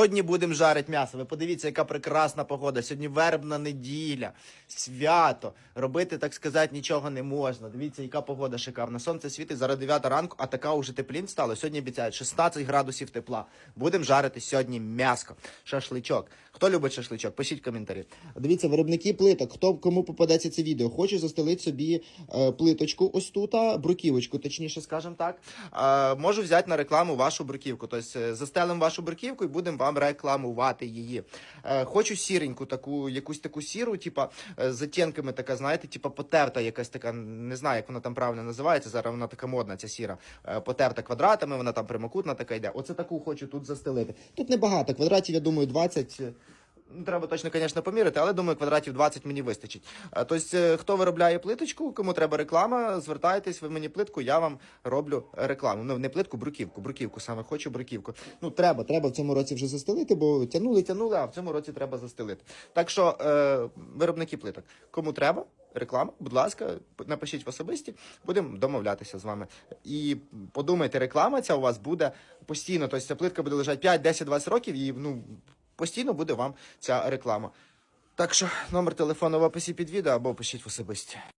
Сьогодні будемо жарити м'ясо. Ви подивіться, яка прекрасна погода. Сьогодні вербна неділя, свято. Робити, так сказати, нічого не можна. Дивіться, яка погода шикарна. Сонце світить зараз 9 ранку, а така уже теплінь стала. Сьогодні обіцяють 16 градусів тепла. Будемо жарити сьогодні м'яско, шашличок. Хто любить шашличок? Пишіть коментарі. Дивіться, виробники плиток. Хто кому попадеться це відео? Хочу застелити собі е, плиточку ось тут, бруківочку, точніше, скажемо так. Е, можу взяти на рекламу вашу бруківку. Тобто е, застелимо вашу бруківку і будемо вам рекламувати її. Е, хочу сіреньку, таку, якусь таку сіру, типа е, з оттінками така, знаєте, типа потерта якась така, не знаю, як вона там правильно називається. Зараз вона така модна, ця сіра. Е, потерта квадратами, вона там прямокутна така йде. Оце таку хочу тут застелити. Тут небагато, квадратів, я думаю, 20. Е, Ну, Треба точно, звісно, поміряти, але думаю, квадратів 20 мені вистачить. Е, Тобто, е, хто виробляє плиточку, кому треба реклама, звертайтесь, ви мені плитку, я вам роблю рекламу. Ну, не плитку, бруківку. Бруківку саме хочу бруківку. Ну, треба, треба в цьому році вже застелити, бо тянули, тянули, а в цьому році треба застелити. Так що, е, виробники плиток, кому треба. Реклама, будь ласка, напишіть в особисті, будемо домовлятися з вами. І подумайте, реклама ця у вас буде постійно. Тобто ця плитка буде лежати 5, 10, 20 років, і ну постійно буде вам ця реклама. Так що номер телефону в описі під відео або пишіть в особисті.